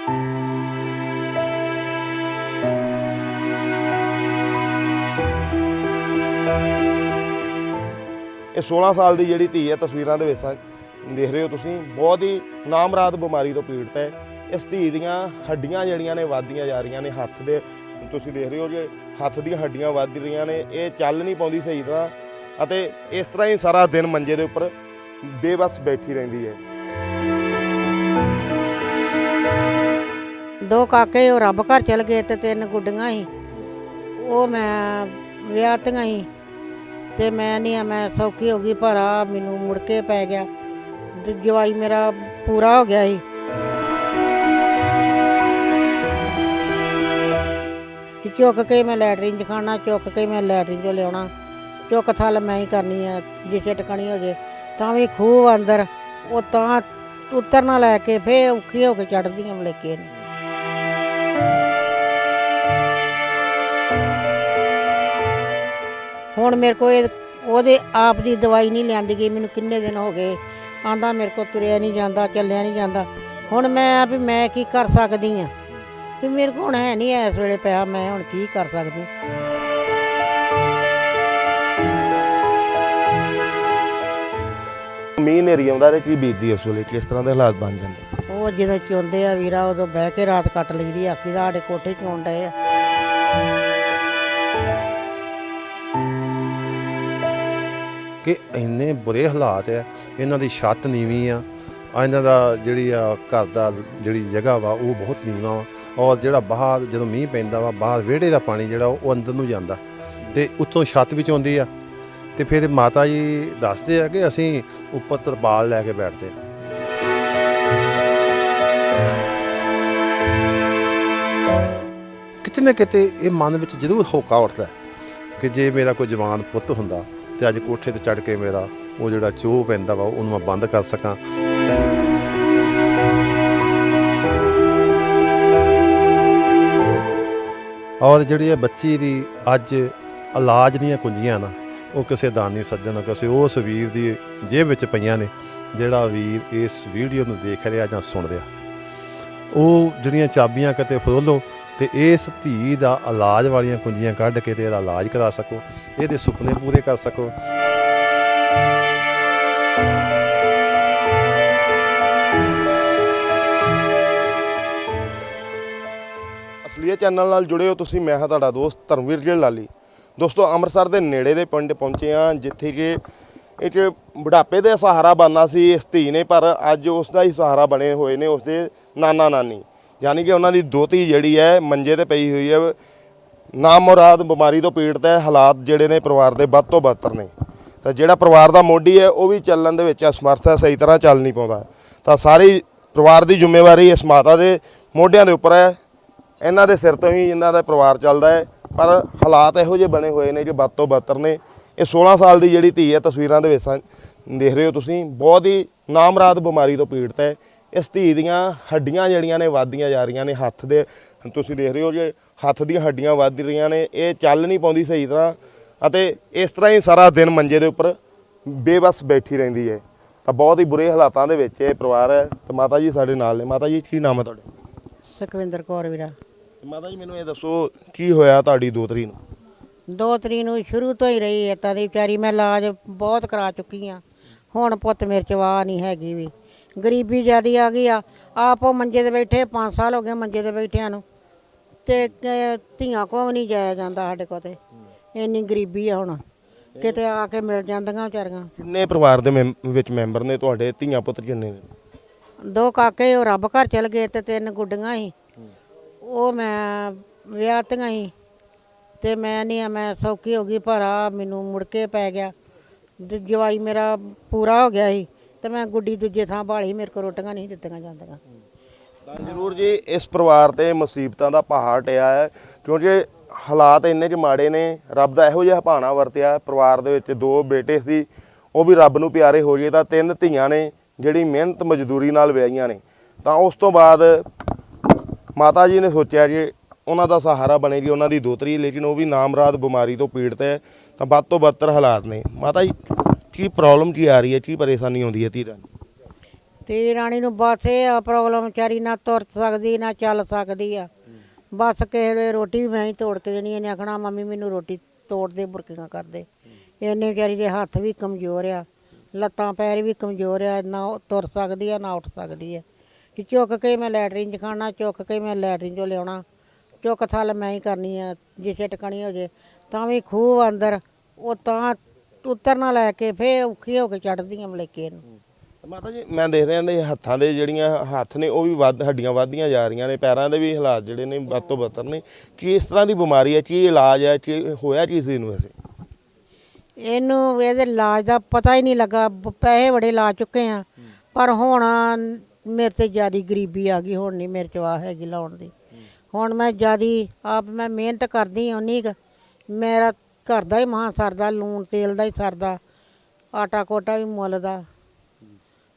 ਇਹ 16 ਸਾਲ ਦੀ ਜਿਹੜੀ ਧੀ ਹੈ, ਤਸਵੀਰਾਂ ਦੇ ਵਿੱਚ ਸਾ- ਦੇਖ ਰਹੇ ਹੋ ਤੁਸੀਂ। ਬਹੁਤ ਹੀ ਨਾਮਰਾਦ ਬਿਮਾਰੀ ਤੋਂ ਪੀੜਤ ਹੈ। ਇਸ ਧੀ ਦੀਆਂ ਹੱਡੀਆਂ ਜਿਹੜੀਆਂ ਨੇ, ਵੱਧਦੀਆਂ ਜਾ ਰਹੀਆਂ ਨੇ ਹੱਥ ਦੇ। ਤੁਸੀਂ ਦੇਖ ਰਹੇ ਹੋ ਜੇ ਹੱਥ ਦੀਆਂ ਹੱਡੀਆਂ ਵੱਧ ਰਹੀਆਂ ਨੇ, ਇਹ ਚੱਲ ਨਹੀਂ ਪਾਉਂਦੀ ਸਹੀ ਤਰ੍ਹਾਂ। ਅਤੇ ਇਸ ਤਰ੍ਹਾਂ ਹੀ ਸਾਰਾ ਦਿਨ ਮੰਜੇ ਦੇ ਉੱਪਰ ਬੇਬਸ ਬੈਠੀ ਰਹਿੰਦੀ ਹੈ। ਦੋ ਕਾਕੇ, ਉਹ ਰੱਬ ਘਰ ਚਲ ਗਏ ਤੇ ਤਿੰਨ ਗੁੱਡੀਆਂ ਸੀ। ਉਹ ਮੈਂ ਵਿਆਹਤੀਆਂ ਸੀ ਤੇ ਮੈਂ ਨਹੀਂ ਆ, ਮੈਂ ਸੌਖੀ ਹੋ ਗਈ, ਪਰ ਆ ਮੈਨੂੰ ਮੁੜ ਕੇ ਪੈ ਗਿਆ। ਜਵਾਈ ਮੇਰਾ ਪੂਰਾ ਹੋ ਗਿਆ ਸੀ। ਕਿ ਚੁੱਕ ਕੇ ਮੈਂ ਲੈਟਰੀਨ ਚ ਖਾਣਾ ਚੁੱਕ ਕੇ ਮੈਂ ਲੈਟਰੀਨ ਚੋਂ ਲਿਆਉਣਾ। ਚੁੱਕ ਥਲ ਮੈਂ ਹੀ ਕਰਨੀ ਆ ਜਿਸੇ ਟਕਣੀ ਹੋ ਜੇ, ਤਾਂ ਵੀ ਖੂਹ ਅੰਦਰ, ਉਹ ਤਾਂ ਉਤਰਨਾ ਲੈ ਕੇ ਫੇ ਔਖੀ ਹੋ ਕੇ ਚੜਦੀਆਂ ਮਲੇਕੇ ਨੂੰ। ਹੁਣ ਮੇਰੇ ਕੋਲ ਇਹ ਉਹਦੇ ਆਪ ਦੀ ਦਵਾਈ ਨਹੀਂ ਲਿਆਂਦੀ ਗਈ, ਮੈਨੂੰ ਕਿੰਨੇ ਦਿਨ ਹੋ ਗਏ। ਆਂਦਾ ਮੇਰੇ ਕੋ ਤੁਰਿਆ ਨਹੀਂ ਜਾਂਦਾ, ਚੱਲਿਆ ਨਹੀਂ ਜਾਂਦਾ। ਹੁਣ ਮੈਂ ਵੀ ਮੈਂ ਕੀ ਕਰ ਸਕਦੀ ਆ? ਵੀ ਮੇਰੇ ਕੋਲ ਹੁਣ ਹੈ ਨਹੀਂ ਇਸ ਵੇਲੇ ਪਿਆ, ਮੈਂ ਹੁਣ ਕੀ ਕਰ ਸਕਦੀ? ਮੀਂਹ ਨੇਰੀ ਆਉਂਦਾ ਤੇ ਕੀ ਬੀਤਦੀ ਉਸ ਵੇਲੇ? ਕਿਸ ਤਰ੍ਹਾਂ ਦੇ ਹਾਲਾਤ ਬਣ ਜਾਂਦੇ? ਉਹ ਜਦੋਂ ਚੁੰਦੇ ਆ ਵੀਰਾ, ਉਦੋਂ ਬਹਿ ਕੇ ਰਾਤ ਕੱਟ ਲਈਦੀ ਆਖੀ ਦਾ ਸਾਡੇ ਕੋਠੇ ਚ ਡਏ ਆ। ਕਿ ਇੰਨੇ ਬੁਰੇ ਹਾਲਾਤ ਆ, ਇਹਨਾਂ ਦੀ ਛੱਤ ਨੀਵੀਂ ਆ ਆ ਇਹਨਾਂ ਦਾ ਜਿਹੜੀ ਆ ਘਰ ਦਾ ਜਿਹੜੀ ਜਗ੍ਹਾ ਵਾ, ਉਹ ਬਹੁਤ ਨੀਵਾਂ ਵਾ, ਔਰ ਜਿਹੜਾ ਬਾਹਰ ਜਦੋਂ ਮੀਂਹ ਪੈਂਦਾ ਵਾ, ਬਾਹਰ ਵਿਹੜੇ ਦਾ ਪਾਣੀ ਜਿਹੜਾ, ਉਹ ਅੰਦਰ ਨੂੰ ਜਾਂਦਾ। ਤੇ ਉੱਤੋਂ ਛੱਤ ਵਿੱਚ ਆਉਂਦੀ ਆ। ਤੇ ਫਿਰ ਮਾਤਾ ਜੀ ਦੱਸਦੇ ਆ ਕਿ ਅਸੀਂ ਉੱਪਰ ਤਰਪਾਲ ਲੈ ਕੇ ਬੈਠਦੇ ਆ। ਕਿਤੇ ਨਾ ਕਿਤੇ ਇਹ ਮਨ ਵਿੱਚ ਜ਼ਰੂਰ ਹੋਕਾ ਉੱਠਦਾ ਕਿ ਜੇ ਮੇਰਾ ਕੋਈ ਜਵਾਨ ਪੁੱਤ ਹੁੰਦਾ ਤੇ ਅੱਜ ਕੋਠੇ ਤੇ ਚੜ ਕੇ ਮੇਰਾ ਉਹ ਜਿਹੜਾ ਚੋਹ ਪੈਂਦਾ ਵਾ, ਉਹਨੂੰ ਮੈਂ ਬੰਦ ਕਰ ਸਕਾਂ। ਔਰ ਜਿਹੜੀ ਇਹ ਬੱਚੀ ਦੀ ਅੱਜ ਇਲਾਜ ਦੀਆਂ ਕੁੰਜੀਆਂ ਨਾ, ਉਹ ਕਿਸੇ ਦਾਨੀ ਸੱਜਣ ਕਿਸੇ ਉਸ ਵੀਰ ਦੀ ਜੇਬ ਵਿੱਚ ਪਈਆਂ ਨੇ, ਜਿਹੜਾ ਵੀਰ ਇਸ ਵੀਡੀਓ ਨੂੰ ਦੇਖ ਰਿਹਾ ਜਾਂ ਸੁਣ ਰਿਹਾ। ਉਹ ਜਿਹੜੀਆਂ ਚਾਬੀਆਂ ਕਿਤੇ ਫਰੋਲੋ ਤੇ ਇਸ ਧੀ ਦਾ ਇਲਾਜ ਵਾਲੀਆਂ ਕੁੰਜੀਆਂ ਕੱਢ ਕੇ ਤੇ ਇਹਦਾ ਇਲਾਜ ਕਰਾ ਸਕੋ, ਇਹਦੇ ਸੁਪਨੇ ਪੂਰੇ ਕਰ ਸਕੋ। ਅਸਲੀਏ ਚੈਨਲ ਨਾਲ ਜੁੜੇ ਹੋ ਤੁਸੀਂ, ਮੈਂ ਹਾਂ ਤੁਹਾਡਾ ਦੋਸਤ ਧਰਮਵੀਰ ਜੀ ਲਾਲੀ। ਦੋਸਤੋ, ਅੰਮ੍ਰਿਤਸਰ ਦੇ ਨੇੜੇ ਦੇ ਪਿੰਡ ਪਹੁੰਚੇ ਆ ਜਿੱਥੇ ਕਿ ਇਹ 'ਚ ਬੁਢਾਪੇ ਦੇ ਸਹਾਰਾ ਬਣਨਾ ਸੀ ਇਸ ਧੀ ਨੇ, ਪਰ ਅੱਜ ਉਸ ਦਾ ਹੀ ਸਹਾਰਾ ਬਣੇ ਹੋਏ ਨੇ ਉਸਦੇ ਨਾਨਾ ਨਾਨੀ ਯਾਨੀ ਕਿ ਉਹਨਾਂ ਦੀ ਦੋਤੀ ਜਿਹੜੀ ਹੈ, ਮੰਜੇ ਤੇ ਪਈ ਹੋਈ ਹੈ ਨਾਮੁਰਾਦ ਬਿਮਾਰੀ ਤੋਂ ਪੀੜਤ ਹੈ, ਹਾਲਾਤ ਜਿਹੜੇ ਨੇ ਪਰਿਵਾਰ ਦੇ ਵੱਧ ਤੋਂ ਬਦਤਰ ਨੇ। ਤਾਂ ਜਿਹੜਾ ਪਰਿਵਾਰ ਦਾ ਮੋਢੀ ਹੈ, ਉਹ ਵੀ ਚੱਲਣ ਦੇ ਵਿੱਚ ਅਸਮਰਥ ਹੈ, ਸਹੀ ਤਰ੍ਹਾਂ ਚੱਲ ਨਹੀਂ ਪਾਉਂਦਾ। ਤਾਂ ਸਾਰੀ ਪਰਿਵਾਰ ਦੀ ਜ਼ਿੰਮੇਵਾਰੀ ਇਸ ਮਾਤਾ ਦੇ ਮੋਢਿਆਂ ਦੇ ਉੱਪਰ ਹੈ। ਇਹਨਾਂ ਦੇ ਸਿਰ ਤੋਂ ਹੀ ਇਹਨਾਂ ਦਾ ਪਰਿਵਾਰ ਚੱਲਦਾ ਹੈ। ਪਰ ਹਾਲਾਤ ਇਹੋ ਜਿਹੇ ਬਣੇ ਹੋਏ ਨੇ, ਜੋ ਵੱਧ ਤੋਂ ਬਦਤਰ ਨੇ। ਇਹ 16 ਸਾਲ ਦੀ ਜਿਹੜੀ ਧੀ ਹੈ, ਤਸਵੀਰਾਂ ਦੇ ਵਿੱਚ ਸਾ- ਦੇਖ ਰਹੇ ਹੋ ਤੁਸੀਂ, ਬਹੁਤ ਹੀ ਨਾਮਰਾਦ ਬਿਮਾਰੀ ਤੋਂ ਪੀੜਤ ਹੈ। ਇਸ ਧੀ ਦੀਆਂ ਹੱਡੀਆਂ ਜਿਹੜੀਆਂ ਨੇ ਵੱਧਦੀਆਂ ਜਾ ਰਹੀਆਂ ਨੇ ਹੱਥ ਦੇ ਤੁਸੀਂ ਦੇਖ ਰਹੇ ਹੋ ਜੇ ਹੱਥ ਦੀਆਂ ਹੱਡੀਆਂ ਵੱਧ ਰਹੀਆਂ ਨੇ ਇਹ ਚੱਲ ਨਹੀਂ ਪਾਉਂਦੀ ਸਹੀ ਤਰ੍ਹਾਂ ਅਤੇ ਇਸ ਤਰ੍ਹਾਂ ਹੀ ਸਾਰਾ ਦਿਨ ਮੰਜੇ ਦੇ ਉੱਪਰ ਬੇਬਸ ਬੈਠੀ ਰਹਿੰਦੀ ਹੈ। ਤਾਂ ਬਹੁਤ ਹੀ ਬੁਰੇ ਹਾਲਾਤਾਂ ਦੇ ਵਿੱਚ ਇਹ ਪਰਿਵਾਰ ਹੈ ਤੇ ਮਾਤਾ ਜੀ ਸਾਡੇ ਨਾਲ ਨੇ। ਮਾਤਾ ਜੀ ਕੀ ਨਾਮ ਹੈ ਤੁਹਾਡਾ? ਸੁਖਵਿੰਦਰ ਕੌਰ ਵੀਰਾ। ਮਾਤਾ ਜੀ ਮੈਨੂੰ ਇਹ ਦੱਸੋ ਕੀ ਹੋਇਆ ਤੁਹਾਡੀ ਦੋਤਰੀ ਨੂੰ? ਦੋ ਤਰੀ ਨੂੰ ਸ਼ੁਰੂ ਤੋਂ ਹੀ ਰਹੀ ਹੈ ਤਾਂ ਦੀ ਵਿਚਾਰੀ ਮੈਂ ਇਲਾਜ ਬਹੁਤ ਕਰਾ ਚੁੱਕੀ ਆ ਹੁਣ ਪੁੱਤ ਮੇਰੇ ਚ ਵਾਹ ਨਹੀਂ ਹੈਗੀ ਵੀ। ਗਰੀਬੀ ਜਿਆਦੀ ਆ ਗਈ ਆ। ਆਪ ਉਹ ਮੰਜੇ ਤੇ ਬੈਠੇ 5 ਸਾਲ ਹੋ ਗਏ ਮੰਜੇ ਤੇ ਬੈਠਿਆਂ ਨੂੰ। ਤੇ ਕ- ਧੀਆਂ ਕੋ ਵੀ ਨਹੀਂ ਜਾਇਆ ਜਾਂਦਾ ਸਾਡੇ ਕੋਲ ਤੇ। ਇੰਨੀ ਗਰੀਬੀ ਆ ਹੁਣ। ਕਿਤੇ ਆ ਕੇ ਮਿਲ ਜਾਂਦੀਆਂ ਵਿਚਾਰੀਆਂ। ਕਿੰਨੇ ਪਰਿਵਾਰ ਦੇ ਮੈਂਬ- ਵਿੱਚ ਮੈਂਬਰ ਨੇ ਤੁਹਾਡੇ? ਧੀਆਂ ਪੁੱਤਰ ਕਿੰਨੇ ਨੇ? ਦੋ ਕਾਕੇ ਉਹ ਰੱਬ ਘਰ ਚਲ ਗਏ ਤੇ ਤਿੰਨ ਗੁੱਡੀਆਂ ਸੀ। ਉਹ ਮੈਂ ਵਿਆਹਤੀਆਂ ਸੀ। ਤੇ ਮੈਂ ਨਹੀਂ ਆ ਮੈਂ ਸੌਖੀ ਹੋ ਗਈ ਪਰ ਆ ਮੈਨੂੰ ਮੁੜ ਕੇ ਪੈ ਗਿਆ। ਜਵਾਈ ਮੇਰਾ ਪੂਰਾ ਹੋ ਗਿਆ ਸੀ। ਤੇ ਮੈਂ ਗੁੱਡੀ ਦੂਜੇ ਥਾਂ ਭਾਲੀ, ਮੇਰੇ ਕੋ ਰੋਟੀਆਂ ਨਹੀਂ ਦਿੱਤੀਆਂ ਜਾਂਦੀਆਂ। ਤਾਂ ਜ਼ਰੂਰ ਜੀ, ਇਸ ਪਰਿਵਾਰ ਤੇ ਮੁਸੀਬਤਾਂ ਦਾ ਪਹਾੜ ਟਿਆ ਹੈ, ਕਿਉਂਕਿ ਹਾਲਾਤ ਇੰਨੇ ਕਿ ਮਾੜੇ ਨੇ, ਰੱਬ ਦਾ ਇਹੋ ਜਿਹਾ ਭਾਣਾ ਵਰਤਿਆ, ਪਰਿਵਾਰ ਦੇ ਵਿੱਚ ਦੋ ਬੇਟੇ ਸੀ, ਉਹ ਵੀ ਰੱਬ ਨੂੰ ਪਿਆਰੇ ਹੋ ਗਏ, ਤਾਂ ਤਿੰਨ ਧੀਆਂ ਨੇ, ਜਿਹੜੀ ਮਿਹਨਤ ਮਜ਼ਦੂਰੀ ਨਾਲ ਵਿਆਹੀਆਂ ਨੇ। ਤਾਂ ਉਸ ਤੋਂ ਬਾਅਦ ਮਾਤਾ ਜੀ ਨੇ ਸੋਚਿਆ ਜੀ ਉਹਨਾਂ ਦਾ ਸਹਾਰਾ ਬਣੇਗੀ, ਉਹਨਾਂ ਦੀ ਦੋਤਰੀ ਲੇਕਿਨ ਉਹ ਵੀ ਨਾਮਰਾਦ ਬਿਮਾਰੀ ਤੋਂ ਪੀੜਤ ਹੈ, ਤਾਂ ਵੱਧ ਤੋਂ ਬੱਤਰ ਹਾਲਾਤ ਨੇ। ਮਾਤਾ ਜੀ, ਕੀ ਪ੍ਰੋਬਲਮ ਕੀ ਆ ਰਹੀ ਹੈ, ਕੀ ਪਰੇਸ਼ਾਨੀ ਆਉਂਦੀ ਹੈ ਧੀਰਾਂ ਨੂੰ? ਤੇ ਰਾਣੀ ਨੂੰ ਬਸ ਇਹ ਆ ਪ੍ਰੋਬਲਮ ਵਿਚਾਰੀ ਨਾ ਤੁਰ ਸਕਦੀ, ਨਾ ਚੱਲ ਸਕਦੀ ਆ। ਬਸ ਕਿਸੇ ਵੇਲੇ ਰੋਟੀ ਵੀ ਮੈਂ ਹੀ ਤੋੜ ਕੇ ਦੇਣੀ, ਇਹਨੇ ਆਖਣਾ, ਮੰਮੀ, ਮੈਨੂੰ ਰੋਟੀ ਤੋੜ ਦੇ ਬੁਰਕੀਆਂ ਕਰ ਦੇ ਇਹਨੇ ਵਿਚਾਰੀ ਦੇ ਹੱਥ ਵੀ ਕਮਜ਼ੋਰ ਆ, ਲੱਤਾਂ, ਪੈਰ ਵੀ ਕਮਜ਼ੋਰ ਆ, ਨਾ ਉਹ ਤੁਰ ਸਕਦੀ ਆ, ਨਾ ਉੱਠ ਸਕਦੀ ਆ। ਕਿ ਚੁੱਕ ਕੇ ਮੈਂ ਲੈਟਰੀਨ 'ਚ ਖਾਣਾ, ਚੁੱਕ ਕੇ ਮੈਂ ਲੈਟਰੀਨ 'ਚੋਂ ਲਿਆਉਣਾ। ਚੁੱਕ ਥੱਲ ਮੈਂ ਹੀ ਕਰਨੀ ਆ ਜਿਸੇ ਟਕਣੀ ਹੋ ਜੇ ਤਾਂ ਵੀ ਖੂਹ ਅੰਦਰ ਉਹ ਤਾਂ ਉਤਰਨਾ ਲੈ ਕੇ ਫੇਰ ਔਖੀ ਹੋ ਕੇ ਚੜਦੀਆਂ ਮਲੇਕੇ ਨੂੰ। ਮਾਤਾ ਜੀ ਮੈਂ ਦੇਖ ਰਿਹਾ ਨੇ ਹੱਥਾਂ ਦੇ ਜਿਹੜੀਆਂ ਹੱਥ ਨੇ ਉਹ ਵੀ ਵੱਧ ਹੱਡੀਆਂ ਵੱਧਦੀਆਂ ਜਾ ਰਹੀਆਂ ਨੇ ਪੈਰਾਂ ਦੇ ਵੀ ਹਾਲਾਤ ਜਿਹੜੇ ਨੇ ਵੱਧ ਤੋਂ ਬੱਤਰ ਨੇ। ਕੀ ਇਸ ਤਰ੍ਹਾਂ ਦੀ ਬਿਮਾਰੀ ਹੈ ਕੀ ਇਲਾਜ ਹੈ ਕੀ ਹੋਇਆ ਕੀ ਸੀ ਇਹਨੂੰ ਵੈਸੇ? ਇਹਨੂੰ ਇਹਦੇ ਇਲਾਜ ਦਾ ਪਤਾ ਹੀ ਨਹੀਂ ਲੱਗਾ ਬ- ਪੈਸੇ ਬੜੇ ਲਾ ਚੁੱਕੇ ਆ। ਪਰ ਹੁਣ ਮੇਰੇ ਤੇ ਜਿਆਦੀ ਗਰੀਬੀ ਆ ਗਈ ਹੁਣ ਨਹੀਂ ਮੇਰੇ ਚ ਆ ਹੈਗੀ ਲਾਉਣ ਦੀ। ਹੁਣ ਮੈਂ ਜਿਆਦੀ ਆਪ ਮੈਂ ਮਿਹਨਤ ਕਰਦੀ ਹਾਂ ਉਨੀ ਕੁ। ਮੇਰਾ ਘਰ ਦਾ ਹੀ ਮਹਾਂ ਸਰਦਾ, ਲੂਣ ਤੇਲ ਦਾ ਹੀ ਸਰਦਾ, ਆਟਾ ਕੋਟਾ ਵੀ ਮੁੱਲ ਦਾ।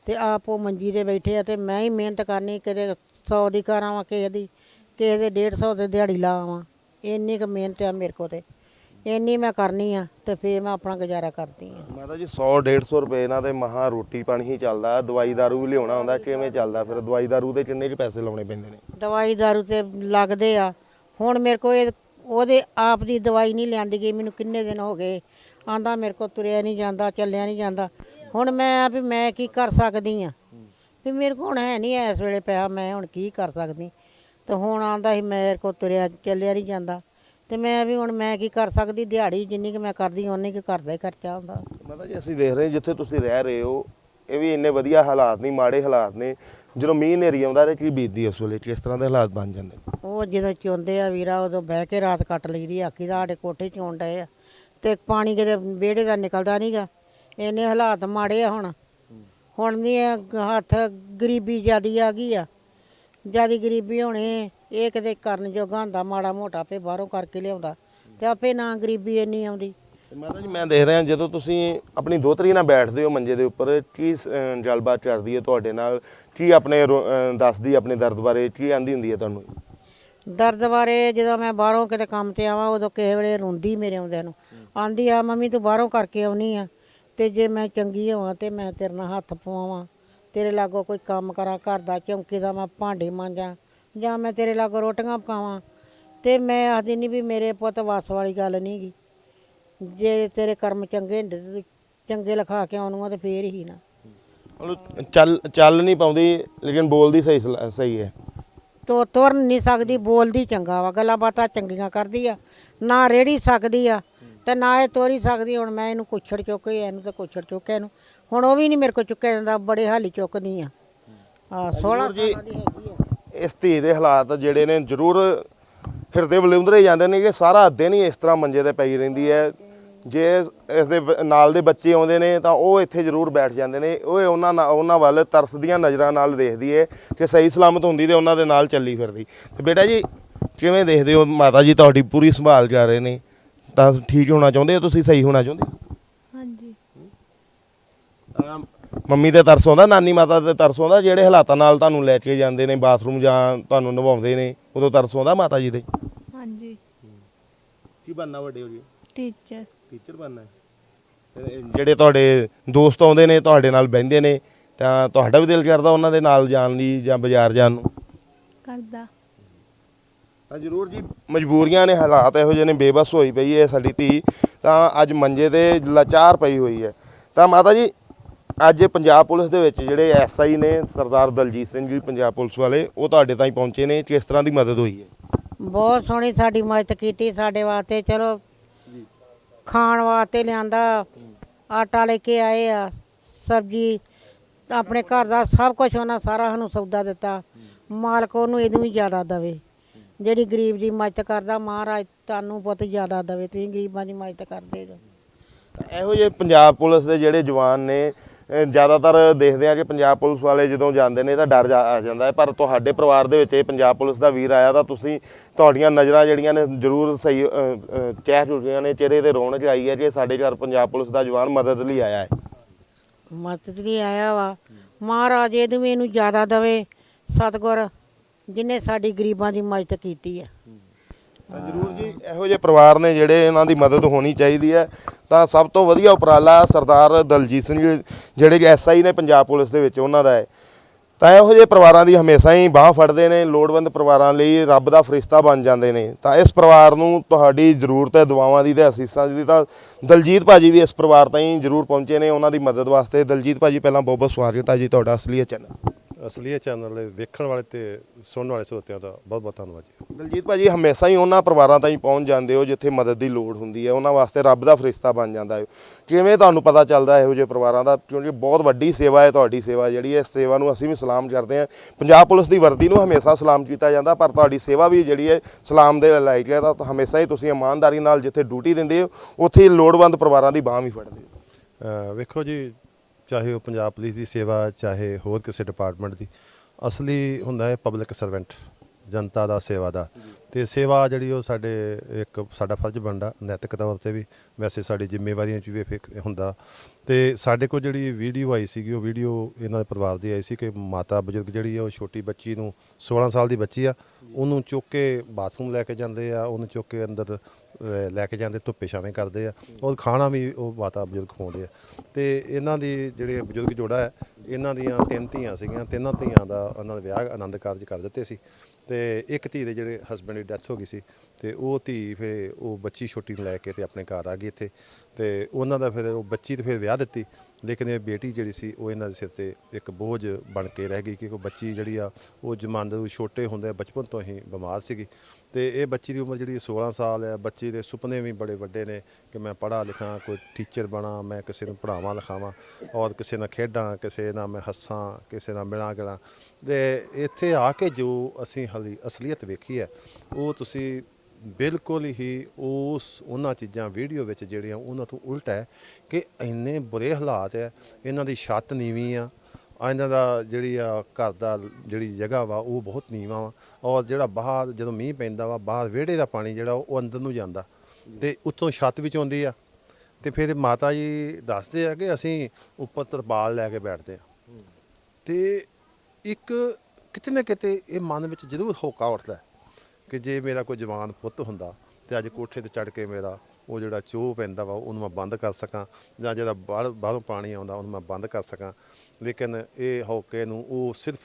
ਤੇ ਆਪ ਉਹ ਮੰਜੀ ਤੇ ਬੈਠੇ ਆ ਤੇ ਮੈਂ ਹੀ ਮਿਹਨਤ ਕਰਨੀ, ਕਿਤੇ 100 ਦੀ ਕਰਾਵਾਂ, ਕਿਸੇ ਦੀ, ਕਿਸੇ ਦੇ 150 ਦੇ ਦਿਹਾੜੀ ਲਾਵਾਂ। ਇੰਨੀ ਕੁ ਮਿਹਨਤ ਆ ਮੇਰੇ ਕੋਲ ਤੇ। ਇੰਨੀ ਮੈਂ ਕਰਨੀ ਆ ਤੇ ਫੇਰ ਮੈਂ ਆਪਣਾ ਗੁਜ਼ਾਰਾ ਕਰਦੀ ਆ। ਮਾਤਾ ਜੀ 100 150 ਰੁਪਏ ਇਹਨਾਂ ਦੇ ਮਹਾ ਰੋਟੀ ਪਾਣੀ ਹੀ ਚੱਲਦਾ। ਦਵਾਈ ਦਾਰੂ ਵੀ ਲਿਆਉਣਾ ਹੁੰਦਾ ਕਿਵੇਂ ਚੱਲਦਾ ਫਿਰ? ਦਵਾਈ ਦਾਰੂ ਦੇ ਕਿੰਨੇ ਚ ਪੈਸੇ ਲਾਉਣੇ ਪੈਂਦੇ ਨੇ? ਦਵਾਈ ਦਾਰੂ ਤੇ ਲੱਗਦੇ ਆ। ਹੁਣ ਮੇਰੇ ਕੋਲ ਇਹ ਉਹਦੇ ਆਪ ਦੀ ਦਵਾਈ ਨਹੀਂ ਲਿਆਂਦੀ ਗਈ ਮੈਨੂੰ ਕਿੰਨੇ ਦਿਨ ਹੋ ਗਏ। ਆਂਦਾ ਮੇਰੇ ਕੋਲ ਤੁਰਿਆ ਨਹੀਂ ਜਾਂਦਾ ਚੱਲਿਆ ਨਹੀਂ ਜਾਂਦਾ। ਹੁਣ ਮੈਂ ਆ ਵੀ ਮੈਂ ਕੀ ਕਰ ਸਕਦੀ ਆ? ਵੀ ਮੇਰੇ ਕੋਲ ਹੁਣ ਹੈ ਨਹੀਂ ਇਸ ਵੇਲੇ ਪਿਆ ਮੈਂ ਹੁਣ ਕੀ ਕਰ ਸਕਦੀ? ਤੇ ਹੁਣ ਆਂਦਾ ਸੀ ਮੇਰੇ ਕੋਲ ਤੁਰਿਆ ਚੱਲਿਆ ਨਹੀਂ ਜਾਂਦਾ। ਤੇ ਮੈਂ ਵੀ ਹੁਣ ਮੈਂ ਕੀ ਕਰ ਸਕਦੀ ਦਿਹਾੜੀ ਜਿੰਨੀ ਕਿ ਮੈਂ ਕਰਦੀ ਓਨੀ ਕਿ ਘਰ ਦਾ ਹੀ ਖਰਚਾ ਹੁੰਦਾ। ਮਾਤਾ ਜੀ ਅਸੀਂ ਦੇਖ ਰਹੇ ਜਿੱਥੇ ਤੁਸੀਂ ਰਹਿ ਰਹੇ ਹੋ ਇਹ ਵੀ ਇੰਨੇ ਵਧੀਆ ਹਾਲਾਤ ਨਹੀਂ ਮਾੜੇ ਹਾਲਾਤ ਨੇ। ਜਦੋਂ ਮੀਂਹ ਹਨੇਰੀ ਆਉਂਦਾ ਤੇ ਕੀ ਬੀਤਦੀ ਉਸ ਵੇਲੇ? ਕਿਸ ਤਰ੍ਹਾਂ ਦੇ ਹਾਲਾਤ ਬਣ ਜਾਂਦੇ? ਉਹ ਜਦੋਂ ਚੁੰਦੇ ਆ ਵੀਰਾ ਉਦੋਂ ਬਹਿ ਕੇ ਰਾਤ ਕੱਟ ਲਈਦੀ ਆਖੀ ਦਾ ਸਾਡੇ ਕੋਠੇ ਚੋਂ ਡਏ ਆ। ਤੇ ਪਾਣੀ ਕਿਤੇ ਵਿਹੜੇ ਦਾ ਨਿਕਲਦਾ ਨਹੀਂਗਾ ਇੰਨੇ ਹਾਲਾਤ ਮਾੜੇ ਆ ਹੁਣ। ਹੁਣ ਨਹੀਂ ਇਹ ਹੱਥ ਗਰੀਬੀ ਜਿਆਦੀ ਆ ਗਈ ਆ। ਜਿਆਦੀ ਗਰੀਬੀ ਹੋਣੇ। ਇਹ ਕਿਤੇ ਕਰਨ ਜੋਗਾ ਹੁੰਦਾ ਮਾੜਾ ਮੋਟਾ ਆਪੇ ਬਾਹਰੋਂ ਕਰਕੇ ਲਿਆਉਂਦਾ। ਤੇ ਆਪੇ ਨਾ ਗਰੀਬੀ ਇੰਨੀ ਆਉਂਦੀ। ਤੇ ਮਾਤਾ ਜੀ ਮੈਂ ਦੇਖ ਰਿਹਾ ਜਦੋਂ ਤੁਸੀਂ ਆਪਣੀ ਦੋਤਰੀ ਨਾਲ ਬੈਠਦੇ ਹੋ ਮੰਜੇ ਦੇ ਉੱਪਰ ਕੀ ਅਹ, ਗੱਲਬਾਤ ਹੈ ਤੁਹਾਡੇ ਨਾਲ? ਕੀ ਆਪਣੇ ਰੋ- ਅਹ, ਦੱਸਦੀ ਆਪਣੇ ਦਰਦ ਬਾਰੇ? ਕੀ ਆਂਦੀ ਹੁੰਦੀ ਹੈ ਤੁਹਾਨੂੰ? ਦਰਦ ਬਾਰੇ ਜਦੋਂ ਮੈਂ ਬਾਹਰੋਂ ਕਿਤੇ ਕੰਮ ਤੇ ਆਵਾਂ ਉਦੋਂ ਕਿਸੇ ਵੇਲੇ ਰੋਂਦੀ ਮੇਰੇ ਆਉਂਦਿਆਂ ਨੂੰ। ਆਂਦੀ ਆ ਮੰਮੀ ਤੂੰ ਬਾਹਰੋਂ ਕਰਕੇ ਆਉਣੀ ਆ। ਤੇ ਜੇ ਮੈਂ ਚੰਗੀ ਹੋਵਾਂ ਤੇ ਮੈਂ ਤੇਰੇ ਨਾਲ ਹੱਥ ਪਵਾਵਾਂ। ਤੇਰੇ ਲਾਗੋਂ ਕੋਈ ਕੰਮ ਕਰਾਂ ਘਰ ਦਾ ਚੌਂਕੀ ਦਾ ਮੈਂ ਭਾਂਡੇ ਮਾਂਜਾਂ। ਜਾਂ ਮੈਂ ਤੇਰੇ ਲਾਗੋਂ ਰੋਟੀਆਂ ਪਕਾਵਾਂ ਤੇ ਮੈਂ ਆਖਦੀ ਨਹੀਂ ਵੀ ਮੇਰੇ ਪੁੱਤ ਵਸ ਵਾਲੀ ਗੱਲ ਨਹੀਂ ਗੀ। ਜੇ ਤੇਰੇ ਕਰਮ ਚੰਗੇ ਹੁੰਦੇ ਤੇ ਤੂੰ ਚੰਗੇ ਲਿਖਾ ਕੇ ਆਉਣੂਆ ਤੇ ਫੇਰ ਹੀ ਨਾ। ਮਤਲਬ ਚੱਲ ਚੱਲ ਨਹੀਂ ਪਾਉਂਦੀ ਲੇਕਿਨ ਬੋਲਦੀ ਸਹੀ ਸਲਾ- ਸਹੀ ਹੈ। ਤੋ ਤੁਰ ਨਹੀਂ ਸਕਦੀ ਬੋਲਦੀ ਚੰਗਾ ਵਾ ਗੱਲਾਂ ਬਾਤਾਂ ਚੰਗੀਆਂ ਕਰਦੀ ਆ। ਨਾ ਰੇੜੀ ਸਕਦੀ ਆ ਤੇ ਨਾ ਇਹ ਤੋਰੀ ਸਕਦੀ ਹੁਣ ਮੈਂ ਇਹਨੂੰ ਕੁੱਛੜ ਚੁੱਕੇ ਇਹਨੂੰ ਤੇ ਕੁੱਛੜ ਚੁੱਕੇ ਇਹਨੂੰ। ਹੁਣ ਉਹ ਵੀ ਨਹੀਂ ਮੇਰੇ ਕੋਲ ਚੁੱਕਿਆ ਜਾਂਦਾ ਬੜੇ ਹਾਲੀ ਚੁੱਕਦੀ ਆ। ਆ 16 ਜੀ। ਸਾਲਾਂ ਦੀ ਹੈਗੀ ਆ। ਇਸ ਧੀ ਦੇ ਹਾਲਾਤ ਜਿਹੜੇ ਨੇ ਜ਼ਰੂਰ ਹਿਰਦੇ ਵਲਿੰਦਰੇ ਜਾਂਦੇ ਨੇ ਕਿ ਸਾਰਾ ਦਿਨ ਹੀ ਇਸ ਤਰ੍ਹਾਂ ਮੰਜੇ ਤੇ ਪਈ ਰਹਿੰਦੀ ਹੈ। ਜੇ ਇਸ ਦੇ ਬ- ਨਾਲ ਦੇ ਬੱਚੇ ਆਉਂਦੇ ਨੇ ਤਾਂ ਉਹ ਇੱਥੇ ਜ਼ਰੂਰ ਬੈਠ ਜਾਂਦੇ ਨੇ। ਉਹ ਉਹਨਾਂ ਨਾਲ ਉਹਨਾਂ ਵੱਲ ਤਰਸਦੀਆਂ ਨਜ਼ਰਾਂ ਨਾਲ ਦੇਖਦੀ ਏ ਕਿ ਸਹੀ ਸਲਾਮਤ ਹੁੰਦੀ ਤੇ ਉਹਨਾਂ ਦੇ ਨਾਲ ਚੱਲੀ ਫਿਰਦੀ। ਤੇ ਬੇਟਾ ਜੀ ਕਿਵੇਂ ਦੇਖਦੇ ਹੋ ਮਾਤਾ ਜੀ ਤੁਹਾਡੀ ਪੂਰੀ ਸੰਭਾਲ ਕਰ ਰਹੇ ਨੇ? ਤਾਂ ਠੀਕ ਹੋਣਾ ਚਾਹੁੰਦੇ ਹੋ ਤੁਸੀਂ? ਸਹੀ ਹੋਣਾ ਚਾਹੁੰਦੇ ਹੋ? ਹਾਂਜੀ। ਤਾਂ ਮੰਮੀ ਤੇ ਤਰਸ ਆਉਂਦਾ ਨਾਨੀ ਮਾਤਾ ਤੇ ਤਰਸ ਆਉਂਦਾ ਜਿਹੜੇ ਹਾਲਾਤਾਂ ਨਾਲ ਤੁਹਾਨੂੰ ਲੈ ਕੇ ਜਾਂਦੇ ਨੇ ਬਾਥਰੂਮ ਜਾਂ ਤੁਹਾਨੂੰ ਨਵਾਉਂਦੇ ਨੇ ਉਦੋਂ ਤਰਸ ਆਉਂਦਾ ਮਾਤਾ ਜੀ ਦੇ? ਹਾਂਜੀ। ਕੀ ਬਣਨਾ ਵੱਡੇ ਹੋ ਜੀ? ਟੀਚਰ ਟੀਚਰ ਬਣਨਾ ਹੈ। ਤੇ ਜਿਹੜੇ ਤੁਹਾਡੇ ਦੋਸਤ ਆਉਂਦੇ ਨੇ ਤੁਹਾਡੇ ਨਾਲ ਬਹਿੰਦੇ ਨੇ ਤਾਂ ਤੁਹਾਡਾ ਵੀ ਦਿਲ ਕਰਦਾ ਉਹਨਾਂ ਦੇ ਨਾਲ ਜਾਣ ਲਈ ਜਾਂ ਬਾਜ਼ਾਰ ਜਾਣ ਨੂੰ? ਕਰਦਾ। ਤਾਂ ਜ਼ਰੂਰ ਜੀ ਮਜਬੂਰੀਆਂ ਨੇ ਹਾਲਾਤ ਇਹੋ ਜਿਹੇ ਨੇ ਬੇਬਸ ਹੋਈ ਪਈ ਹੈ ਸਾਡੀ ਧੀ ਤਾਂ ਅੱਜ ਮੰਜੇ ਤੇ ਲਾਚਾਰ ਪਈ ਹੋਈ ਹੈ। ਤਾਂ ਮਾਤਾ ਜੀ ਅੱਜ ਪੰਜਾਬ ਪੁਲਿਸ ਦੇ ਵਿੱਚ ਜਿਹੜੇ ਐਸਆਈ ਨੇ ਸਰਦਾਰ ਦਲਜੀਤ ਸਿੰਘ ਜੀ ਪੰਜਾਬ ਪੁਲਿਸ ਵਾਲੇ ਉਹ ਤੁਹਾਡੇ ਤਾਈਂ ਪਹੁੰਚੇ ਨੇ ਕਿਸ ਤਰ੍ਹਾਂ ਦੀ ਮਦਦ ਹੋਈ ਹੈ? ਬਹੁਤ ਸੋਹਣੀ ਸਾਡੀ ਮਦਦ ਕੀਤੀ ਸਾਡੇ ਵਾਸਤੇ ਚਲੋ ਖਾਣ ਵਾਸਤੇ ਲਿਆਂਦਾ ਆਟਾ ਲੈ ਕੇ ਆਏ ਆ ਸਬਜੀ ਆਪਣੇ ਘਰ ਦਾ ਸਭ ਕੁਝ ਉਹਨਾਂ ਸਾਰਾ ਸਾਨੂੰ ਸੌਦਾ ਦਿੱਤਾ। ਮਾਲਕ ਉਹਨੂੰ ਇਹਨੂੰ ਵੀ ਜ਼ਿਆਦਾ ਦਵੇ। ਜਿਹੜੀ ਗਰੀਬ ਦੀ ਮਦਦ ਕਰਦਾ ਮਹਾਰਾਜ ਤੁਹਾਨੂੰ ਬਹੁਤ ਜ਼ਿਆਦਾ ਦਵੇ ਤੁਸੀਂ ਗਰੀਬਾਂ ਦੀ ਮਦਦ ਕਰਦੇ ਜੋ ਇਹੋ ਜਿਹੇ ਪੰਜਾਬ ਪੁਲਿਸ ਦੇ ਜਿਹੜੇ ਜਵਾਨ ਨੇ ਜ਼ਿਆਦਾਤਰ ਦੇਖਦੇ ਆ ਕਿ ਪੰਜਾਬ ਪੁਲਿਸ ਵਾਲੇ ਜਦੋਂ ਜਾਂਦੇ ਨੇ ਤਾਂ ਡਰ ਜਾ- ਆ ਜਾਂਦਾ ਹੈ। ਪਰ ਤੁਹਾਡੇ ਪਰਿਵਾਰ ਦੇ ਵਿੱਚ ਇਹ ਪੰਜਾਬ ਪੁਲਿਸ ਦਾ ਵੀਰ ਆਇਆ ਤਾਂ ਤੁਸੀਂ ਤੁਹਾਡੀਆਂ ਨਜ਼ਰਾਂ ਜਿਹੜੀਆਂ ਨੇ ਜ਼ਰੂਰ ਸਹੀ ਅਹ, ਅਹ, ਚਹਿ ਚੁੱਕੀਆਂ ਨੇ ਚਿਹਰੇ ਤੇ ਰੌਣਕ ਆਈ ਹੈ ਕਿ ਸਾਡੇ ਘਰ ਪੰਜਾਬ ਪੁਲਿਸ ਦਾ ਜਵਾਨ ਮਦਦ ਲਈ ਆਇਆ ਹੈ। ਮਦਦ ਲਈ ਆਇਆ ਵਾ। ਮਹਾਰਾਜ ਇਹਨੂੰ ਇਹਨੂੰ ਜ਼ਿਆਦਾ ਦਵੇ। ਸਤਿਗੁਰ ਜਿਨੇ ਸਾਡੀ ਗਰੀਬਾਂ ਦੀ ਮਦਦ ਕੀਤੀ ਆ ਤਾਂ ਜ਼ਰੂਰ ਜੀ ਇਹੋ ਜਿਹੇ ਪਰਿਵਾਰ ਨੇ ਜਿਹੜੇ ਇਹਨਾਂ ਦੀ ਮਦਦ ਹੋਣੀ ਚਾਹੀਦੀ ਹੈ। ਤਾਂ ਸਭ ਤੋਂ ਵਧੀਆ ਉਪਰਾਲਾ ਸਰਦਾਰ ਦਲਜੀਤ ਸਿੰਘ ਜੀ, ਜਿਹੜੇ ਕਿ ਐਸਆਈ ਨੇ ਪੰਜਾਬ ਪੁਲਿਸ ਦੇ ਵਿੱਚ ਉਹਨਾਂ ਦਾ ਹੈ। ਤਾਂ ਇਹੋ ਜਿਹੇ ਪਰਿਵਾਰਾਂ ਦੀ ਹਮੇਸ਼ਾ ਹੀ ਬਾਹ ਫੜਦੇ ਨੇ ਲੋੜਵੰਦ ਪਰਿਵਾਰਾਂ ਲਈ ਰੱਬ ਦਾ ਫਰਿਸ਼ਤਾ ਬਣ ਜਾਂਦੇ ਨੇ। ਤਾਂ ਇਸ ਪਰਿਵਾਰ ਨੂੰ ਤੁਹਾਡੀ ਜ਼ਰੂਰਤ ਹੈ ਦੁਆਵਾਂ ਦੀ ਤੇ ਅਸੀਸਾਂ ਦੀ। ਤਾਂ ਦਲਜੀਤ ਭਾਜੀ ਵੀ ਇਸ ਪਰਿਵਾਰ ਤਾਈਂ ਜ਼ਰੂਰ ਪਹੁੰਚੇ ਨੇ ਉਹਨਾਂ ਦੀ ਮਦਦ ਵਾਸਤੇ। ਦਲਜੀਤ ਭਾਜੀ ਪਹਿਲਾਂ ਬਹੁਤ ਬਹੁਤ ਸਵਾਗਤ ਹੈ ਜੀ ਤੁਹਾਡਾ ਅਸਲੀ ਚੈਨਲ। ਅਸਲੀ ਚੈਨਲ ਦੇ ਵੇਖਣ ਵਾਲੇ ਤੇ ਸੁਣਨ ਵਾਲੇ ਸਰੋਤਿਆਂ ਦਾ ਬਹੁਤ ਬਹੁਤ ਧੰਨਵਾਦ ਜੀ। ਦਲਜੀਤ ਭਾਜੀ ਹਮੇਸ਼ਾ ਹੀ ਉਹਨਾਂ ਪਰਿਵਾਰਾਂ ਤਾਈਂ ਪਹੁੰਚ ਜਾਂਦੇ ਹੋ ਜਿੱਥੇ ਮਦਦ ਦੀ ਲੋੜ ਹੁੰਦੀ ਹੈ। ਉਹਨਾਂ ਵਾਸਤੇ ਰੱਬ ਦਾ ਫਰਿਸ਼ਤਾ ਬਣ ਜਾਂਦਾ ਹੈ। ਕਿਵੇਂ ਤੁਹਾਨੂੰ ਪਤਾ ਚੱਲਦਾ ਇਹੋ ਜਿਹੇ ਪਰਿਵਾਰਾਂ ਦਾ? ਕਿਉਂਕਿ ਬਹੁਤ ਵੱਡੀ ਸੇਵਾ ਹੈ ਤੁਹਾਡੀ ਸੇਵਾ ਜਿਹੜੀ ਹੈ। ਇਸ ਸੇਵਾ ਨੂੰ ਅਸੀਂ ਵੀ ਸਲਾਮ ਕਰਦੇ ਹਾਂ। ਪੰਜਾਬ ਪੁਲਿਸ ਦੀ ਵਰਦੀ ਨੂੰ ਹਮੇਸ਼ਾ ਸਲਾਮ ਕੀਤਾ ਜਾਂਦਾ ਪਰ ਤੁਹਾਡੀ ਸੇਵਾ ਵੀ ਜਿਹੜੀ ਹੈ ਸਲਾਮ ਦੇ ਲਾਇਕ ਹੈ। ਤਾਂ ਹਮੇਸ਼ਾ ਹੀ ਤੁਸੀਂ ਇਮਾਨਦਾਰੀ ਨਾਲ ਜਿੱਥੇ ਡਿਊਟੀ ਦਿੰਦੇ ਹੋ ਉੱਥੇ ਹੀ ਲੋੜਵੰਦ ਪਰਿਵਾਰਾਂ ਦੀ ਬਾਹ ਵੀ ਫੜਦੇ ਹੋ। ਵੇਖੋ ਜੀ ਚਾਹੇ ਉਹ ਪੰਜਾਬ ਪੁਲਿਸ ਦੀ ਸੇਵਾ, ਚਾਹੇ ਹੋਰ ਕਿਸੇ ਡਿਪਾਰਟਮੈਂਟ ਦੀ, ਅਸਲੀ ਹੁੰਦਾ ਹੈ ਪਬਲਿਕ ਸਰਵੈਂਟ ਜਨਤਾ ਦਾ, ਸੇਵਾ ਦਾ। ਤੇ ਸੇਵਾ ਜਿਹੜੀ ਉਹ ਸਾਡੇ ਇੱਕ, ਸਾਡਾ ਫਰਜ਼ ਬਣਦਾ, ਨੈਤਿਕ ਤੌਰ ਤੇ ਵੀ। ਵੈਸੇ ਸਾਡੀ ਜ਼ਿੰਮੇਵਾਰੀਆਂ ਚ ਵੀ ਫਿਕ- ਹੁੰਦਾ। ਤੇ ਸਾਡੇ ਕੋਲ ਜਿਹੜੀ ਵੀਡੀਓ ਆਈ ਸੀਗੀ, ਉਹ ਵੀਡੀਓ ਇਹਨਾਂ ਦੇ ਪਰਿਵਾਰ ਦੀ ਆਈ ਸੀ ਕਿ ਮਾਤਾ ਬਜ਼ੁਰਗ ਜਿਹੜੀ ਆ, ਉਹ ਛੋਟੀ ਬੱਚੀ ਨੂੰ 16 ਸਾਲ ਦੀ ਬੱਚੀ ਆ, ਉਹਨੂੰ ਚੁੱਕ ਕੇ ਬਾਥਰੂਮ ਲੈ ਕੇ ਜਾਂਦੇ ਆ, ਉਹਨੂੰ ਚੁੱਕ ਕੇ ਅੰਦਰ ਅਹ, ਲੈ ਕੇ ਜਾਂਦੇ ਧੁੱਪੇ ਛਾਵੇਂ ਕਰਦੇ ਆ। ਔਰ ਖਾਣਾ ਵੀ ਉਹ ਮਾਤਾ ਬਜ਼ੁਰਗ ਖਵਾਉਂਦੇ ਆ। ਤੇ ਇਹਨਾਂ ਦੀ ਜਿਹੜੇ ਬਜ਼ੁਰਗ ਜੋੜਾ ਹੈ ਇਹਨਾਂ ਦੀਆਂ ਤਿੰਨ ਧੀਆਂ ਸੀਗੀਆਂ। ਤਿੰਨਾਂ ਧੀਆਂ ਦਾ ਉਹਨਾਂ ਦਾ ਵਿਆਹ ਆਨੰਦ ਕਾਰਜ ਕਰ ਦਿੱਤੇ ਸੀ। ਤੇ ਇੱਕ ਧੀ ਦੇ ਜਿਹੜੇ ਹਸਬੰਡ ਦੀ ਡੈਥ ਹੋ ਗਈ ਸੀ ਤੇ ਉਹ ਧੀ ਫਿਰ ਉਹ ਬੱਚੀ ਛੋਟੀ ਨੂੰ ਲੈ ਕੇ ਤੇ ਆਪਣੇ ਘਰ ਆ ਗਈ ਇੱਥੇ। ਤੇ ਉਹਨਾਂ ਦਾ ਫਿਰ ਉਹ ਬੱਚੀ ਤੇ ਫਿਰ ਵਿਆਹ ਦਿੱਤੀ। ਲੇਕਿਨ ਇਹ ਬੇਟੀ ਜਿਹੜੀ ਸੀ ਉਹ ਇਹਨਾਂ ਦੇ ਸਿਰ ਤੇ ਇੱਕ ਬੋਝ ਬਣ ਕੇ ਰਹਿ ਗਈ ਕਿ ਉਹ ਬੱਚੀ ਜਿਹੜੀ ਆ ਉਹ ਜਮਾਨ ਛੋਟੇ ਹੁੰਦੇ ਬਚਪਨ ਤੋਂ ਹੀ ਬਿਮਾਰ ਸੀਗੀ। ਤੇ ਇਹ ਬੱਚੀ ਦੀ ਉਮਰ ਜਿਹੜੀ 16 ਸਾਲ ਹੈ, ਬੱਚੀ ਦੇ ਸੁਪਨੇ ਵੀ ਬੜੇ ਵੱਡੇ ਨੇ ਕਿ ਮੈਂ ਪੜ੍ਹਾ ਲਿਖਾਂ, ਕੋਈ ਟੀਚਰ ਬਣਾ, ਮੈਂ ਕਿਸੇ ਨੂੰ ਪੜ੍ਹਾਵਾਂ ਲਿਖਾਵਾਂ ਔਰ ਕਿਸੇ ਨਾਲ ਖੇਡਾਂ, ਕਿਸੇ ਨਾਲ ਮੈਂ ਹੱਸਾਂ, ਕਿਸੇ ਨਾਲ ਮਿਲਾਂ ਗਿਲਾਂ। ਤੇ ਇੱਥੇ ਆ ਕੇ ਜੋ ਅਸੀਂ ਹਲੀ ਅਸਲੀਅਤ ਵੇਖੀ ਹੈ, ਉਹ ਤੁਸੀਂ ਬਿਲਕੁਲ ਹੀ ਉਸ ਉਹਨਾਂ ਚੀਜ਼ਾਂ ਵੀਡੀਓ ਵਿੱਚ ਜਿਹੜੀਆਂ ਉਹਨਾਂ ਤੋਂ ਉਲਟ ਹੈ ਕਿ ਇੰਨੇ ਬੁਰੇ ਹਾਲਾਤ ਹੈ, ਇਹਨਾਂ ਦੀ ਛੱਤ ਨੀਵੀਂ ਆ ਆ ਇਹਨਾਂ ਦਾ ਜਿਹੜੀ ਆ ਘਰ ਦਾ ਜਿਹੜੀ ਜਗ੍ਹਾ ਵਾ, ਉਹ ਬਹੁਤ ਨੀਵਾਂ ਵਾ। ਔਰ ਜਿਹੜਾ ਬਾਹਰ ਜਦੋਂ ਮੀਂਹ ਪੈਂਦਾ ਵਾ, ਬਾਹਰ ਵਿਹੜੇ ਦਾ ਪਾਣੀ ਜਿਹੜਾ, ਉਹ ਅੰਦਰ ਨੂੰ ਜਾਂਦਾ। ਤੇ ਉੱਤੋਂ ਛੱਤ ਵਿੱਚ ਆਉਂਦੀ ਆ। ਤੇ ਫਿਰ ਮਾਤਾ ਜੀ ਦੱਸਦੇ ਆ ਕਿ ਅਸੀਂ ਉੱਪਰ ਤਰਪਾਲ ਲੈ ਕੇ ਬੈਠਦੇ ਆ। ਤੇ ਇੱਕ ਕਿਤੇ ਨਾ ਕਿਤੇ ਇਹ ਮਨ ਵਿੱਚ ਜ਼ਰੂਰ ਹੋਕਾ ਉੱਠਦਾ ਕਿ ਜੇ ਮੇਰਾ ਕੋਈ ਜਵਾਨ ਪੁੱਤ ਹੁੰਦਾ ਤੇ ਅੱਜ ਕੋਠੇ ਤੇ ਚੜ ਕੇ ਮੇਰਾ ਉਹ ਜਿਹੜਾ ਚੋਹ ਪੈਂਦਾ ਵਾ, ਉਹਨੂੰ ਮੈਂ ਬੰਦ ਕਰ ਸਕਾਂ ਜਾਂ ਜਿਹੜਾ ਬਾਹਰ, ਬਾਹਰੋਂ ਪਾਣੀ ਆਉਂਦਾ, ਉਹਨੂੰ ਮੈਂ ਬੰਦ ਕਰ ਸਕਾਂ। ਲੇਕਿਨ ਇਹ ਹੋਕੇ ਨੂੰ ਉਹ ਸਿਰਫ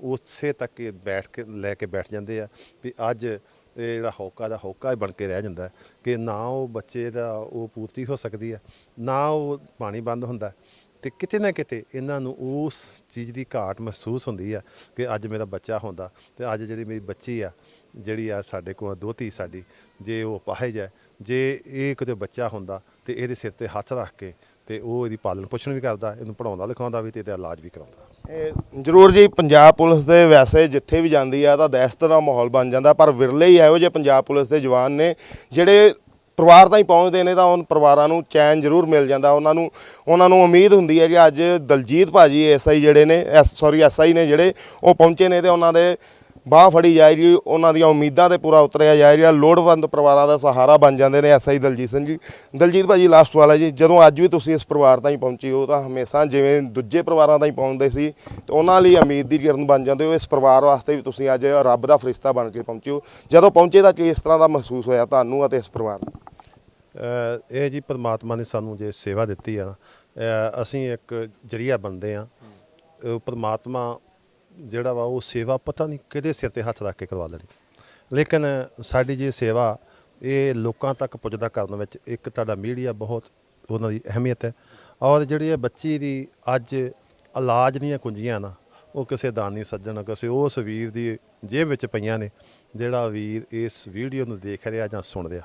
ਉਸੇ ਤੱਕ ਹੀ ਬੈਠ ਕੇ, ਲੈ ਕੇ ਬੈਠ ਜਾਂਦੇ ਆ ਵੀ ਅੱਜ ਇਹ ਜਿਹੜਾ ਹੌਕਾ ਦਾ ਹੌਕਾ ਹੀ ਬਣ ਕੇ ਰਹਿ ਜਾਂਦਾ ਕਿ ਨਾ ਉਹ ਬੱਚੇ ਦਾ ਉਹ ਪੂਰਤੀ ਹੋ ਸਕਦੀ ਹੈ, ਨਾ ਉਹ ਪਾਣੀ ਬੰਦ ਹੁੰਦਾ ਤੇ ਕਿਤੇ ਨਾ ਕਿਤੇ ਇਹਨਾਂ ਨੂੰ ਉਸ ਚੀਜ਼ ਦੀ ਘਾਟ ਮਹਿਸੂਸ ਹੁੰਦੀ ਆ ਕਿ ਅੱਜ ਮੇਰਾ ਬੱਚਾ ਹੁੰਦਾ ਤੇ ਅੱਜ ਜਿਹੜੀ ਮੇਰੀ ਬੱਚੀ ਆ, ਜਿਹੜੀ ਆ ਸਾਡੇ ਕੋਲ ਦੋਤੀ ਸਾਡੀ, ਜੇ ਉਹ ਅਪਾਹਿਜ ਹੈ ਜੇ ਇਹ ਕਿਤੇ ਬੱਚਾ ਹੁੰਦਾ ਤੇ ਇਹਦੇ ਸਿਰ ਤੇ ਹੱਥ ਰੱਖ ਕੇ ਤੇ ਉਹ ਇਹਦੀ ਪਾਲਣ ਪੋਸ਼ਣ ਵੀ ਕਰਦਾ, ਇਹਨੂੰ ਪੜਾਉਂਦਾ ਲਿਖਾਉਂਦਾ ਵੀ ਤੇ ਇਹਦਾ ਇਲਾਜ ਵੀ ਕਰਾਉਂਦਾ। ਇਹ ਜ਼ਰੂਰ ਜੀ, ਪੰਜਾਬ ਪੁਲਿਸ ਦੇ ਵੈਸੇ ਜਿੱਥੇ ਵੀ ਜਾਂਦੀ ਆ ਤਾਂ ਦਹਿਸ਼ਤ ਦਾ ਮਾਹੌਲ ਬਣ ਜਾਂਦਾ, ਪਰ ਵਿਰਲੇ ਹੀ ਇਹੋ ਜਿਹੇ ਪੰਜਾਬ ਪੁਲਿਸ ਦੇ ਜਵਾਨ ਨੇ ਜਿਹੜੇ ਪਰਿਵਾਰ ਤਾਈਂ ਪਹੁੰਚਦੇ ਨੇ ਤਾਂ ਉਹਨਾਂ ਪਰਿਵਾਰਾਂ ਨੂੰ ਚੈਨ ਜ਼ਰੂਰ ਮਿਲ ਜਾਂਦਾ। ਉਹਨਾਂ ਨੂੰ ਉਹਨਾਂ ਨੂੰ ਉਮੀਦ ਹੁੰਦੀ ਹੈ ਕਿ ਅੱਜ ਦਲਜੀਤ ਭਾਜੀ ਐਸਆਈ ਜਿਹੜੇ ਨੇ ਸੌਰੀ ਐਸਆਈ ਨੇ ਜਿਹੜੇ ਉਹ ਪਹੁੰਚੇ ਨੇ ਤੇ ਉਹਨਾਂ ਦੇ ਬਾਹ ਫੜੀ ਜਾ ਰਹੀ ਉਹਨਾਂ ਦੀਆਂ ਉਮੀਦਾਂ ਤੇ ਪੂਰਾ ਉਤਰਿਆ ਜਾ ਰਿਹਾ। ਲੋੜਵੰਦ ਪਰਿਵਾਰਾਂ ਦਾ ਸਹਾਰਾ ਬਣ ਜਾਂਦੇ ਨੇ ਐਸਆਈ ਦਲਜੀਤ ਸਿੰਘ ਜੀ। ਦਲਜੀਤ ਭਾਜੀ ਲਾਸਟ ਵਾਲਾ ਜੀ। ਜਦੋਂ ਅੱਜ ਵੀ ਤੁਸੀਂ ਇਸ ਪਰਿਵਾਰ ਤਾਈਂ ਪਹੁੰਚੇ ਹੋ ਤਾਂ ਹਮੇਸ਼ਾ ਜਿਵੇਂ ਦੂਜੇ ਪਰਿਵਾਰਾਂ ਤਾਈਂ ਪਹੁੰਚਦੇ ਸੀ, ਤੇ ਉਹਨਾਂ ਲਈ ਉਮੀਦ ਦੀ ਕਿਰਨ ਬਣ ਜਾਂਦੇ ਹੋ। ਇਸ ਪਰਿਵਾਰ ਵਾਸਤੇ ਵੀ ਤੁਸੀਂ ਅੱਜ ਰੱਬ ਦਾ ਫਰਿਸ਼ਤਾ ਬਣ ਕੇ ਪਹੁੰਚੇ ਹੋ। ਜਦੋਂ ਪਹੁੰਚੇ ਤਾਂ ਕਿ ਇਸ ਤਰ੍ਹਾਂ ਦਾ ਮਹਿਸੂਸ ਹੋਇਆ ਤੁਹਾਨੂੰ ਅਤੇ ਇਸ ਪਰਿਵਾਰ ਨੂੰ? ਇਹ ਜੀ ਪਰਮਾਤਮਾ ਨੇ ਸਾਨੂੰ ਜੇ ਸੇਵਾ ਦਿੱਤੀ ਆ ਨਾ, ਅਸੀਂ ਇੱਕ ਜਰੀਆ ਬੰਦੇ ਆ। ਪਰਮਾਤਮਾ ਜਿਹੜਾ ਵਾ ਉਹ ਸੇਵਾ ਪਤਾ ਨਹੀਂ ਕਿਹਦੇ ਸਿਰ ਤੇ ਹੱਥ ਰੱਖ ਕੇ ਕਰਵਾ ਲੈਣੀ। ਲੇਕਿਨ ਸਾਡੀ ਜੇ ਸੇਵਾ ਇਹ ਲੋਕਾਂ ਤੱਕ ਪੁੱਜਦਾ ਕਰਨ ਵਿੱਚ ਇੱਕ ਤੁਹਾਡਾ ਮੀਡੀਆ ਬਹੁਤ ਉਹਨਾਂ ਦੀ ਅਹਿਮੀਅਤ ਹੈ। ਔਰ ਜਿਹੜੀ ਇਹ ਬੱਚੀ ਦੀ ਅੱਜ ਇਲਾਜ ਦੀਆਂ ਕੁੰਜੀਆਂ ਨਾ ਉਹ ਕਿਸੇ ਦਾਨੀ ਸੱਜਣ ਕਿਸੇ ਉਸ ਵੀਰ ਦੀ ਜੇਬ ਵਿੱਚ ਪਈਆਂ ਨੇ ਜਿਹੜਾ ਵੀਰ ਇਸ ਵੀਡੀਓ ਨੂੰ ਦੇਖ ਰਿਹਾ ਜਾਂ ਸੁਣ ਰਿਹਾ।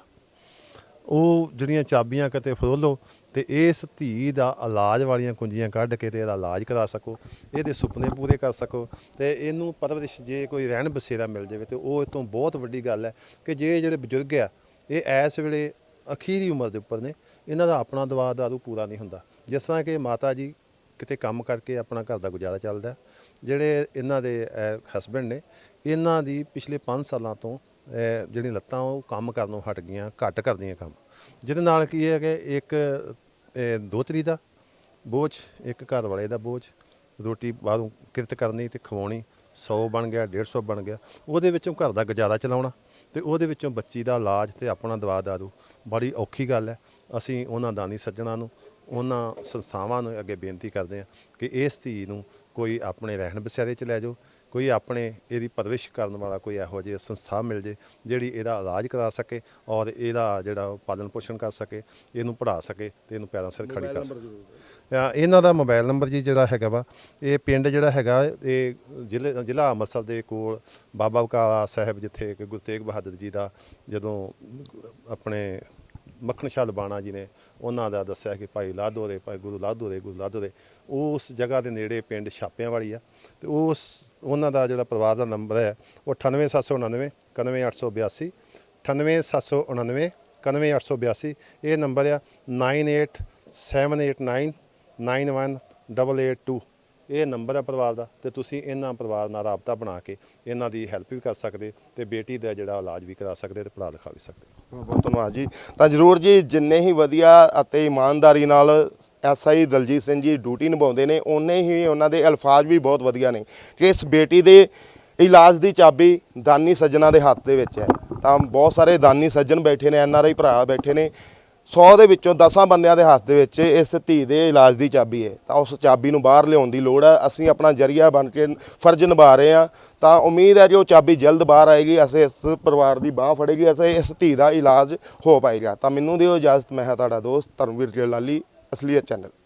ਉਹ ਜਿਹੜੀਆਂ ਚਾਬੀਆਂ ਕਿਤੇ ਫਰੋਲੋ ਤੇ ਇਸ ਧੀ ਦਾ ਇਲਾਜ ਵਾਲੀਆਂ ਕੁੰਜੀਆਂ ਕੱਢ ਕੇ ਤੇ ਇਹਦਾ ਇਲਾਜ ਕਰਾ ਸਕੋ, ਇਹਦੇ ਸੁਪਨੇ ਪੂਰੇ ਕਰ ਸਕੋ ਤੇ ਇਹਨੂੰ ਪਰਵਰਿਸ਼ ਜੇ ਕੋਈ ਰਹਿਣ ਬਸੇਰਾ ਮਿਲ ਜਾਵੇ ਤੇ ਉਹ ਇਹ ਤੋਂ ਬਹੁਤ ਵੱਡੀ ਗੱਲ ਹੈ ਕਿ ਜੇ ਜਿਹੜੇ ਬਜ਼ੁਰਗ ਆ, ਇਹ ਐਸ ਵੇਲੇ ਅਖੀਰੀ ਉਮਰ ਦੇ ਉੱਪਰ ਨੇ, ਇਹਨਾਂ ਦਾ ਆਪਣਾ ਦਵਾ ਦਾਰੂ ਪੂਰਾ ਨਹੀਂ ਹੁੰਦਾ। ਜਿਸ ਤਰ੍ਹਾਂ ਕਿ ਮਾਤਾ ਜੀ ਕਿਤੇ ਕੰਮ ਕਰਕੇ ਆਪਣਾ ਘਰ ਦਾ ਗੁਜ਼ਾਰਾ ਚੱਲਦਾ, ਜਿਹੜੇ ਇਹਨਾਂ ਦੇ ਹਸਬੰਡ ਨੇ, ਇਹਨਾਂ ਦੀ ਪਿਛਲੇ 5 ਸਾਲਾਂ ਤੋਂ ਜਿਹੜੀਆਂ ਲੱਤਾਂ ਉਹ ਕੰਮ ਕਰਨੋਂ ਹਟ ਗਈਆਂ, ਘੱਟ ਕਰਦੀਆਂ ਕੰਮ। ਜਿਹਦੇ ਨਾਲ ਕੀ ਹੈ ਕਿ ਇੱਕ ਦੋਤਰੀ ਦਾ ਬੋਝ, ਇੱਕ ਘਰ ਵਾਲੇ ਦਾ ਬੋਝ, ਰੋਟੀ ਬਾਹਰੋਂ ਕਿਰਤ ਕਰਨੀ ਤੇ ਖਵਾਉਣੀ 100 ਬਣ ਗਿਆ 150 ਬਣ ਗਿਆ। ਉਹਦੇ ਵਿੱਚੋਂ ਘਰ ਦਾ ਗੁਜ਼ਾਰਾ ਚਲਾਉਣਾ ਤੇ ਉਹਦੇ ਵਿੱਚੋਂ ਬੱਚੀ ਦਾ ਇਲਾਜ ਤੇ ਆਪਣਾ ਦਵਾ ਦਾਰੂ। ਬੜੀ ਔਖੀ ਗੱਲ ਹੈ। ਅਸੀਂ ਉਹਨਾਂ ਦਾਨੀ ਸੱਜਣਾ ਨੂੰ, ਉਹਨਾਂ ਸੰਸਥਾਵਾਂ ਨੂੰ ਅੱਗੇ ਬੇਨਤੀ ਕਰਦੇ ਹਾਂ ਕਿ ਇਸ ਧੀ ਨੂੰ ਕੋਈ ਆਪਣੇ ਰਹਿਣ ਬਸੇਰੇ 'ਚ ਲੈ ਜਾਓ ਕੋਈ ਆਪਣੇ ਇਹਦੀ ਪਰਵਿਸ਼ ਕਰਨ ਵਾਲਾ ਕੋਈ ਇਹੋ ਜਿਹੀ ਸੰਸਥਾ ਮਿਲ ਜੇ ਜਿਹੜੀ ਇਹਦਾ ਇਲਾਜ ਕਰਾ ਸਕੇ ਔਰ ਇਹਦਾ ਜਿਹੜਾ ਪਾਲਣ ਪੋਸ਼ਣ ਕਰ ਸਕੇ ਇਹਨੂੰ ਪੜ੍ਹਾ ਸਕੇ ਤੇ ਇਹਨੂੰ ਪੈਰਾਂ ਸਿਰ ਖੜੀ ਕਰ ਸਕੇ। ਇਹਨਾਂ ਦਾ ਮੋਬਾਈਲ ਨੰਬਰ ਜੀ ਜਿਹੜਾ ਹੈਗਾ ਵਾ ਇਹ ਪਿੰਡ ਜਿਹੜਾ ਹੈਗਾ ਇਹ ਜ਼ਿਲ੍ਹੇ ਜ਼ਿਲ੍ਹਾ ਅੰਮ੍ਰਿਤਸਰ ਦੇ ਕੋਲ ਬਾਬਾ ਬਕਾਲਾ ਸਾਹਿਬ ਜਿੱਥੇ ਗੁਰੂ ਤੇਗ ਬਹਾਦਰ ਜੀ ਦਾ ਜਦੋਂ ਆਪਣੇ ਮੱਖਣ ਸ਼ਾਹ ਲਬਾਣਾ ਜੀ ਨੇ, ਉਹਨਾਂ ਦਾ ਦੱਸਿਆ ਕਿ ਭਾਈ ਲਾਧੋ ਦੇ, ਭਾਈ ਗੁਰੂ ਲਾਧੋ ਦੇ, ਗੁਰੂ ਲਾਧੋ ਦੇ, ਉਸ ਜਗ੍ਹਾ ਦੇ ਨੇੜੇ ਪਿੰਡ ਛਾਪਿਆਂ ਵਾਲੀ ਆ ਤੇ ਉਸ, ਉਹਨਾਂ ਦਾ ਜਿਹੜਾ ਪਰਿਵਾਰ ਦਾ ਨੰਬਰ ਹੈ, ਉਹ 98799 91882 98799 91882 ਇਹ ਨੰਬਰ ਆ 987899 91882 ਇਹ ਨੰਬਰ ਹੈ ਪਰਿਵਾਰ ਦਾ ਤੇ ਤੁਸੀਂ ਇਹਨਾਂ ਪਰਿਵਾਰ ਨਾਲ ਰਾਬਤਾ ਬਣਾ ਕੇ ਇਹਨਾਂ ਦੀ ਹੈਲਪ ਵੀ ਕਰ ਸਕਦੇ ਤੇ ਬੇਟੀ ਦਾ ਜਿਹੜਾ ਇਲਾਜ ਵੀ ਕਰਾ ਸਕਦੇ ਤੇ ਪੜ੍ਹਾ ਲਿਖਾ ਵੀ ਸਕਦੇ। ਬਹੁਤ ਧੰਨਵਾਦ ਜੀ। ਤਾਂ ਜਰੂਰ ਜੀ, ਜਿੰਨੇ ਹੀ ਵਧੀਆ ਅਤੇ ਇਮਾਨਦਾਰੀ ਨਾਲ ਐਸਆਈ ਦਲਜੀਤ ਸਿੰਘ ਜੀ ਡਿਊਟੀ ਨਿਭਾਉਂਦੇ ਨੇ, ਓਨੇ ਹੀ ਉਹਨਾਂ ਦੇ ਅਲਫਾਜ਼ ਵੀ ਬਹੁਤ ਵਧੀਆ ਨੇ ਕਿ ਇਸ ਬੇਟੀ ਦੇ ਇਲਾਜ ਦੀ ਚਾਬੀ ਦਾਨੀ ਸੱਜਣਾ ਦੇ ਹੱਥ ਦੇ ਵਿੱਚ ਹੈ। ਤਾਂ ਬਹੁਤ ਸਾਰੇ ਦਾਨੀ ਸੱਜਣ ਬੈਠੇ ਨੇ ਐਨਆਰਆਈ ਭਰਾ ਬੈਠੇ ਨੇ 100 ਦੇ ਵਿੱਚੋਂ 10 ਬੰਦਿਆਂ ਦੇ ਹੱਥ ਦੇ ਵਿੱਚ ਇਸ ਧੀ ਦੇ ਇਲਾਜ ਦੀ ਚਾਬੀ ਹੈ। ਤਾਂ ਉਸ ਚਾਬੀ ਨੂੰ ਬਾਹਰ ਲਿਆਉਣ ਦੀ ਲੋੜ ਹੈ। ਅਸੀਂ ਆਪਣਾ ਜਰੀਆ ਬਣ ਕੇ ਫਰਜ਼ ਨਿਭਾ ਰਹੇ ਹਾਂ। ਤਾਂ ਉਮੀਦ ਹੈ ਕਿ ਉਹ ਚਾਬੀ ਜਲਦ ਬਾਹਰ ਆਏਗੀ, ਅਸੀਂ ਇਸ ਪਰਿਵਾਰ ਦੀ ਬਾਹ ਫੜੇਗੀ ਅਸੀਂ ਇਸ ਧੀ ਦਾ ਇਲਾਜ ਹੋ ਪਾਏਗਾ। ਤਾਂ ਮੈਨੂੰ ਦਿਓ ਇਜਾਜ਼ਤ, ਮੈਂ ਹਾਂ ਤੁਹਾਡਾ ਦੋਸਤ ਧਰਮਵੀਰ ਜਲਾਲੀ, ਅਸਲੀਅਤ ਚੈਨਲ।